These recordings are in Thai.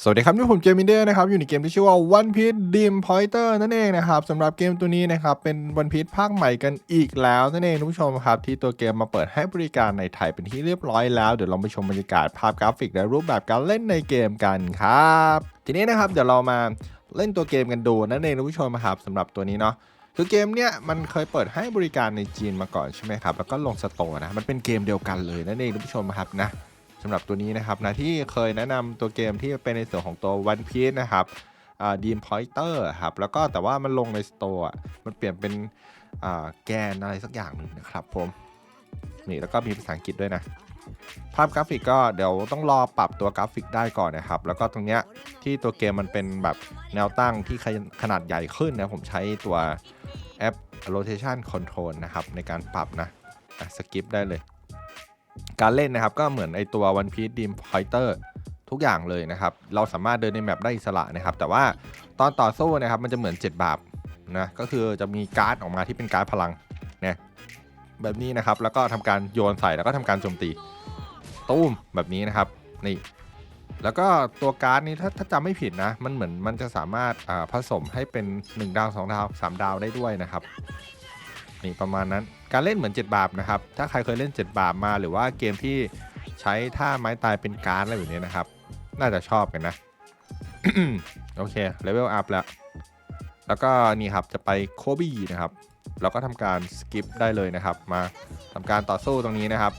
สวัสดีครับนี่ผมเจมินเดอร์นะครับอยู่ในเกมที่ชื่อว่า One Piece Dream Pointer นั่นเองนะครับสำหรับเกมตัวนี้นะครับเป็น One Piece ภาคใหม่กันอีกแล้วนั่นเองทุกผู้ชมครับที่ตัวเกมมาเปิดให้บริการในไทยเป็นที่เรียบร้อยแล้ว เดี๋ยวเราไปชมบรรยากาศภาพกราฟิกและรูปแบบการเล่นในเกมกันครับ ทีนี้นะครับเดี๋ยวเรามาเล่นตัวเกมกันดูนั่นเองทุกผู้ชมครับสำหรับตัวนี้เนาะคือเกมเนี้ยมันเคยเปิดให้บริการในจีนมาก่อนใช่ไหมครับแล้วก็ลงสโตร์นะมันเป็นเกมเดียวกันเลยนั่นเองทุกผู้ชมครับนะ สำหรับตัวนี้นะครับนะที่เคยแนะนำตัวเกมที่เป็นในส่วนของตัว One Piece นะครับดีมพอยเตอร์ครับแล้วก็แต่ว่ามันลงในสโตร์มันเปลี่ยนเป็นแกนอะไรสักอย่างหนึ่งนะครับผมนี่แล้วก็มีภาษาอังกฤษด้วยนะภาพกราฟิกก็เดี๋ยวต้องรอปรับตัวกราฟิกได้ก่อนนะครับ แล้วก็ตรงเนี้ยที่ตัวเกมมันเป็นแบบแนวตั้งที่ขนาดใหญ่ขึ้นนะผมใช้ตัวแอป rotation control นะครับในการปรับนะสกิปได้เลย การเล่นนะครับก็เหมือนไอตัว One Piece Dream Pointer ทุกอย่างเลยนะครับ เราสามารถเดินในแมปได้อิสระนะครับ แต่ว่าตอนต่อสู้นะครับมันจะเหมือน 7 บาปนะก็คือจะมีการ์ดออกมาที่เป็นการ์ดพลังเนี่ยแบบนี้นะครับแล้วก็ทำการโยนใส่แล้วก็ทำการโจมตีตุ้มแบบนี้นะครับนี่แล้วก็ตัวการ์ดนี้ถ้าถ้าจำไม่ผิดนะ มันเหมือนมันจะสามารถผสมให้เป็น 1 ดาว 2 ดาว 3 ดาวได้ด้วยนะครับ นี่ประมาณนั้นการเล่นเหมือน 7 บาปนะครับ ถ้าใครเคยเล่น 7 บาปมาหรือว่าเกมที่ใช้ท่าไม้ตายเป็นการ์ดอะไรแบบนี้นะครับ น่าจะชอบกันนะ โอเคเลเวลอัพแล้ว แล้วก็นี่ครับจะไปโคบี้นะครับ เราก็ทำการสกิปได้เลยนะครับ มาทำการต่อสู้ตรงนี้นะครับ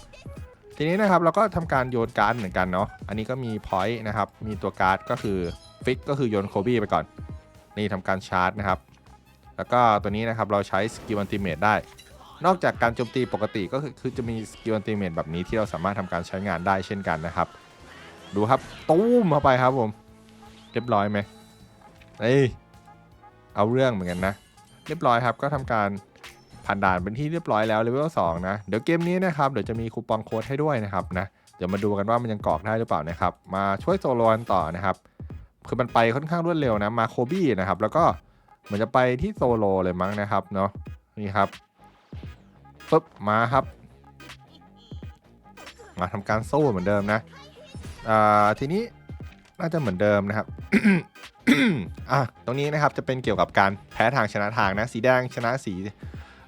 ทีนี้นะครับเราก็ทำการโยนการ์ดเหมือนกันเนาะ อันนี้ก็มีพอยต์นะครับ มีตัวการ์ดก็คือฟิกก็คือโยนโคบี้ไปก่อน นี่ทำการชาร์จนะครับ แล้วก็ตัวนี้นะครับเราใช้สกิลอันติเมตได้ นอกจากการโจมตีปกติก็คือจะมีสกิลอันติเมตแบบนี้ที่เราสามารถทำการใช้งานได้เช่นกันนะครับ ดูครับตู้มเข้าไปครับผมเรียบร้อยไหมเอ้ยเอาเรื่องเหมือนกันนะ เรียบร้อยครับก็ทำการผ่านด่านเป็นที่เรียบร้อยแล้วเลเวล2นะเดี๋ยวเกมนี้นะครับเดี๋ยวจะมีคูปองโค้ดให้ด้วยนะครับนะเดี๋ยวมาดูกันว่ามันยังกรอกได้หรือเปล่านะครับ มาช่วยโซโลกันต่อนะครับ คือมันไปค่อนข้างรวดเร็วนะมาโคบี้นะครับแล้วก็ เหมือนจะไปที่โซโลเลยมั้งนะครับเนาะนี่ครับปุ๊บมาครับ มาทำการสู้เหมือนเดิมนะอ่าทีนี้น่าจะเหมือนเดิมนะครับอะตรงนี้นะครับจะเป็นเกี่ยวกับการแพ้ทางชนะทางนะสีแดงชนะสี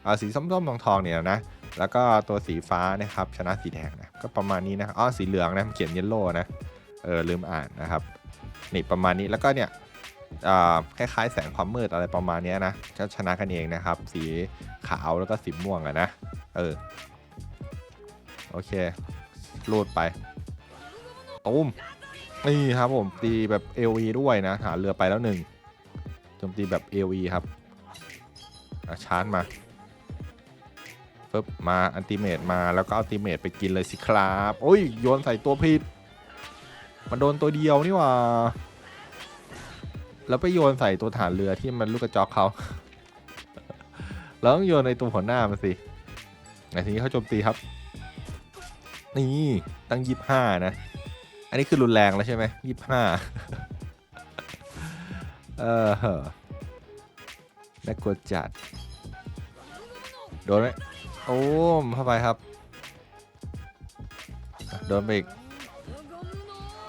อ่าสีส้มๆทองทองๆเนี่ยนะแล้วก็ตัวสีฟ้านะครับชนะสีแดงนะก็ประมาณนี้นะอ๋อสีเหลืองนะเขียนเยลโล่นะเออลืมอ่านนะครับนี่ประมาณนี้แล้วก็เนี่ย คล้ายๆ แสงความมืดอะไรประมาณนี้นะก็ชนะกันเองนะครับ สีขาวแล้วก็สีม่วงอะนะ เออ โอเครูดไปตุ้มนี่ครับผมตีแบบ AOE ด้วยนะ หาเรือไปแล้วหนึ่งโจมตีแบบ AOE ครับอชาร์จมาปึ๊บมาอันติเมตมาแล้วก็เอาติเมตไปกินเลยสิครับ โอ้ย โยนใส่ตัวผิด มันโดนตัวเดียวนี่ว่า แล้วไปโยนใส่ตัวฐานเรือที่มันลูกกระจอกเขาเราต้องโยนในตัวหัวหน้ามาสิในทีนี้เขาโจมตีครับ นี่ตั้งยี่ห้านะ อันนี้คือรุนแรงแล้วใช่ไหมยี่ห้าเออเหอน่ากลัวจัด โดนไหมโอ้มเข้าไปครับ โดนไปอีก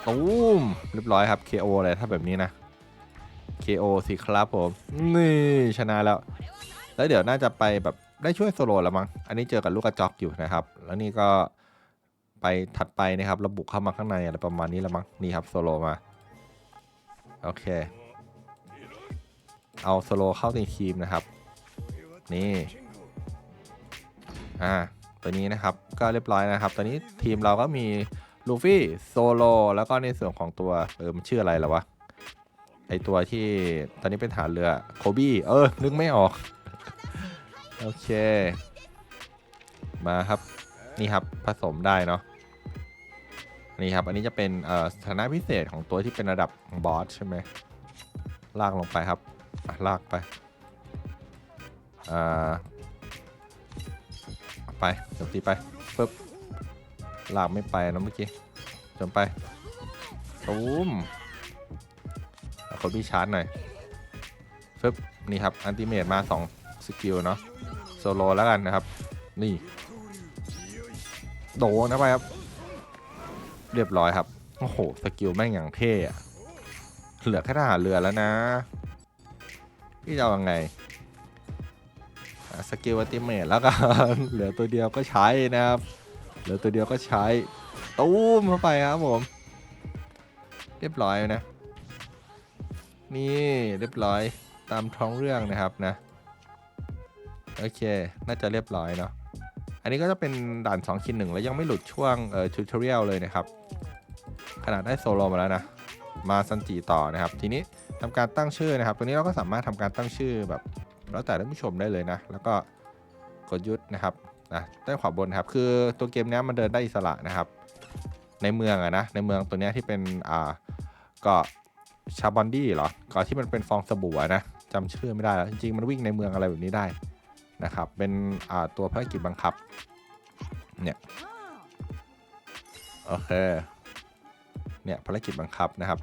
ตูมเรียบร้อยครับ KO เลยถ้าแบบนี้นะ KO สิครับผม นี่ชนะแล้ว แล้วเดี๋ยวน่าจะไปแบบได้ช่วยโซโลแล้วมั้ง อันนี้เจอกับลูกกระจอกอยู่นะครับ แล้วนี่ก็ไปถัดไปนะครับ ระบุเข้ามาข้างในอะไรประมาณนี้แล้วมั้ง นี่ครับโซโลมา โอเค เอาโซโลเข้าในทีมนะครับ นี่ อ่า ตัวนี้นะครับ ก็เรียบร้อยนะครับ ตอนนี้ทีมเราก็มีลูฟี่ โซโล แล้วก็ในส่วนของตัว เออ มันชื่ออะไรแล้ววะ ไอตัวที่ตอนนี้เป็นฐานเรือโคบี้เออ นึกไม่ออก โอเค มาครับ นี่ครับผสมได้เนาะนี่ครับ อันนี้จะเป็นสถานะพิเศษของตัวที่เป็นระดับบอสใช่ไหมลากลงไปครับลากไปไปจมตีไปปึ๊บลากไม่ไปนะเมื่อกี้จมไปตูม เอาคนพี่ชาร์จหน่อยปึ๊บนี่ครับอันติเมตมา2สกิลเนาะโซโลแล้วกันนะครับ นี่ โดนนะไปครับ เรียบร้อยครับ โอ้โห สกิลแม่งอย่างเท่อะเหลือแค่ทหารเรือแล้วนะ พี่จะเอายังไงสกิลอัติเมทแล้วกันเหลือตัวเดียวก็ใช้นะครับ เหลือตัวเดียวก็ใช้ ตู้มเข้าไปครับผม เรียบร้อยนะ นี่เรียบร้อยตามท้องเรื่องนะครับนะ โอเค น่าจะเรียบร้อยเนาะอันนี้ก็จะเป็นด่าน2คินหนึ่งแล้วยังไม่หลุดช่วงเอ่อทูทอเรียลเลยนะครับ ขนาดได้โซโลมาแล้วนะ มาซันจิต่อนะครับ ทีนี้ทำการตั้งชื่อนะครับ ตัวนี้เราก็สามารถทำการตั้งชื่อแบบ แล้วแต่ท่านผู้ชมได้เลยนะ แล้วก็กดยุดนะครับนะด้านขวาบนครับ คือตัวเกมนี้มันเดินได้อิสระนะครับ ในเมืองอะนะ ในเมืองตัวนี้ที่เป็นอ่าเกาะ ชาบอนดี้เหรอเกาะที่มันเป็นฟองสบู่นะจำชื่อไม่ได้แล้วจริงๆมันวิ่งในเมืองอะไรแบบนี้ได้นะครับ เป็นตัวภารกิจบังคับ เนี่ย โอเค เนี่ยภารกิจบังคับนะครับ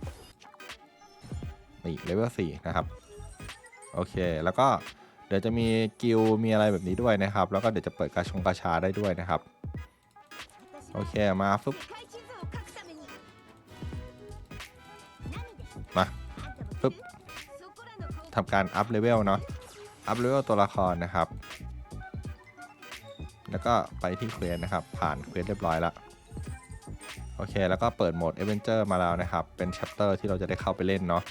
นี่เลเวลสี่นะครับ โอเค แล้วก็เดี๋ยวจะมีกิลมีอะไรแบบนี้ด้วยนะครับ แล้วก็เดี๋ยวจะเปิดกาชงกาชาได้ด้วยนะครับ โอเค มาฟึบ ปึ๊บทำการอัพเลเวลเนาะ อัพเลเวลตัวละครนะครับ แล้วก็ไปที่เควสนะครับ ผ่านเควสเรียบร้อยแล้วโอเค แล้วก็เปิดโหมด a อเวนเจอร์มาแล้วนะครับ เป็น c h a p t e r ที่เราจะได้เข้าไปเล่นเนาะ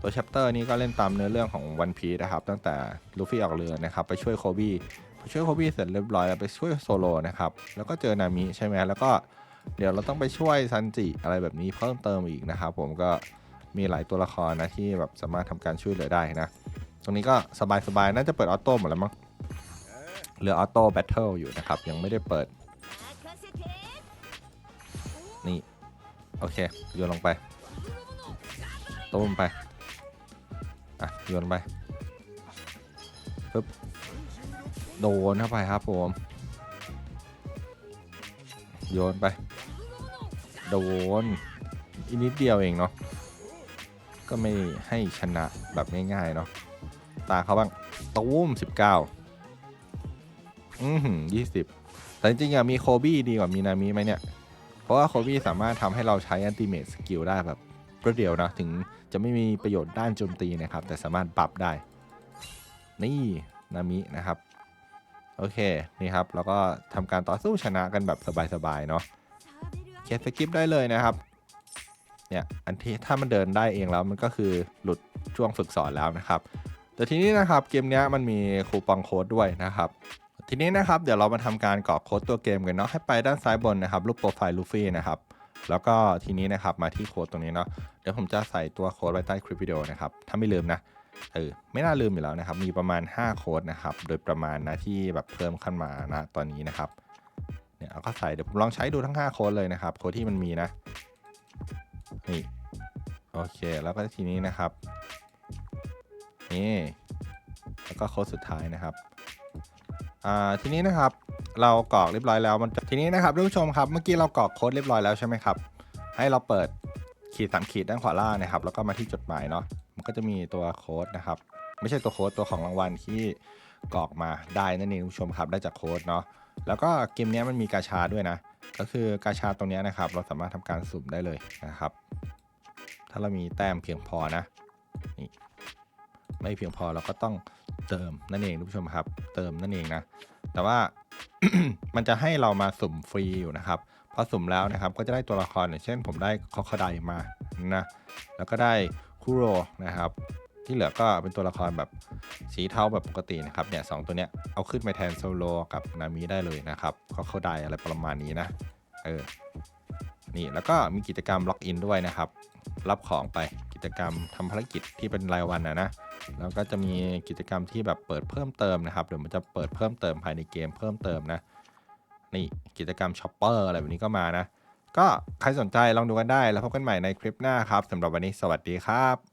ตัว c h a p t e r นี้ก็เล่นตามเนื้อเรื่องของ One Piece นะครับ ตั้งแต่ลูฟี่ออกเรือนะครับ ไปช่วยโคบี้ไปช่วยโคบี้เสร็จเรียบร้อยแล้วไปช่วยโซโลนะครับ แล้วก็เจอนามิใช่ไหมแล้วก็เดี๋ยวเราต้องไปช่วยซันจิอะไรแบบนี้เพิ่มเติมอีกนะครับ ผมก็ มีหลายตัวละครนะที่แบบสามารถทำการช่วยเหลือได้นะ ตรงนี้ก็สบายๆน่าจะเปิดออโต้หมดแล้วมั้งเหลือออโต้แบทเทิลอยู่นะครับ ยังไม่ได้เปิด นี่ โอเคโยนลงไปต้มไป อะโยนไปปึ๊บโดนเข้าไปครับผม โยนไป โดนอีกนิดเดียวเองเนาะ ก็ไม่ให้ชนะแบบง่ายๆเนาะตาเขาบ้างตุ้มสิบเก้าอือหือยี่สิบแต่จริงๆอะมีโคบี้ดีกว่ามีนามิไหมเนี่ย เพราะว่าโคบี้สามารถทำให้เราใช้อันติเม e สกิลได้แบบรวดเดียวนะ ถึงจะไม่มีประโยชน์ด้านโจมตีนะครับ แต่สามารถปรับได้ นี่นามินะครับ โอเค นี่ครับ แล้วก็ทำการต่อสู้ชนะกันแบบสบายๆเนาะเคสสกิปได้เลยนะครับ เนี่ยอันที่ถ้ามันเดินได้เองแล้วมันก็คือหลุดช่วงฝึกสอนแล้วนะครับ แต่ทีนี้นะครับเกมนี้มันมีคูปองโค้ดด้วยนะครับทีนี้นะครับเดี๋ยวเรามาทำการกรอกโค้ดตัวเกมกันเนาะให้ไปด้านซ้ายบนนะครับรูปโปรไฟล์ลูฟี่นะครับแล้วก็ทีนี้นะครับมาที่โค้ดตรงนี้เนาะเดี๋ยวผมจะใส่ตัวโค้ดไว้ใต้คลิปวิดีโอนะครับถ้าไม่ลืมนะเออไม่น่าลืมอยู่แล้วนะครับ มีประมาณ 5 โค้ดนะครับ โดยประมาณนะที่แบบเพิ่มขึ้นมานะตอนนี้นะครับเนี่ยเอาก็ใส่เดี๋ยวผมลองใช้ดูทั้ง 5 โค้ดเลยนะครับ โค้ดที่มันมีนะ นี่โอเคแล้วก็ทีนี้นะครับนี่แล้วก็โค้ดสุดท้ายนะครับอ่าทีนี้นะครับเรากรอกเรียบร้อยแล้วมันทีนี้นะครับท่านผู้ชมครับเมื่อกี้เรากรอกโค้ดเรียบร้อยแล้วใช่ไหมครับ ให้เราเปิดขีดสามขีดด้านขวาล่างนะครับ แล้วก็มาที่จดหมายเนาะมันก็จะมีตัวโค้ดนะครับ ไม่ใช่ตัวโค้ดตัวของรางวัลที่กรอกมาได้นั่นเองท่านผู้ชมครับได้จากโค้ดเนาะแล้วก็เกมนี้มันมีกาชาด้วยนะ ก็คือกาชาตรงนี้นะครับ เราสามารถทำการสุ่มได้เลยนะครับ ถ้าเรามีแต้มเพียงพอนะนี่ไม่เพียงพอเราก็ต้องเติมนั่นเองท่านผู้ชมครับ เติมนั่นเองนะ แต่ว่ามันจะให้เรามาสุ่มฟรีอยู่นะครับพอสุ่มแล้วนะครับก็จะได้ตัวละครอย่างเช่น ผมได้คอคไดมานะแล้วก็ได้คูโรนะครับ ที่เหลือก็เป็นตัวละครแบบสีเทาแบบปกตินะครับเนี่ยสองตัวเนี้ยเอาขึ้นไปแทนโซโลกับนามิได้เลยนะครับคอคได้อะไรประมาณนี้นะเออนี่แล้วก็มีกิจกรรมล็อกอินด้วยนะครับ รับของไปกิจกรรมทำภารกิจที่เป็นรายวันนะนะแล้วก็จะมีกิจกรรมที่แบบเปิดเพิ่มเติมนะครับเดี๋ยวมันจะเปิดเพิ่มเติมภายในเกมเพิ่มเติมนะนี่กิจกรรมช็อปเปอร์อะไรแบบนี้ก็มานะ ก็ใครสนใจลองดูกันได้แล้วพบกันใหม่ในคลิปหน้าครับสำหรับวันนี้สวัสดีครับ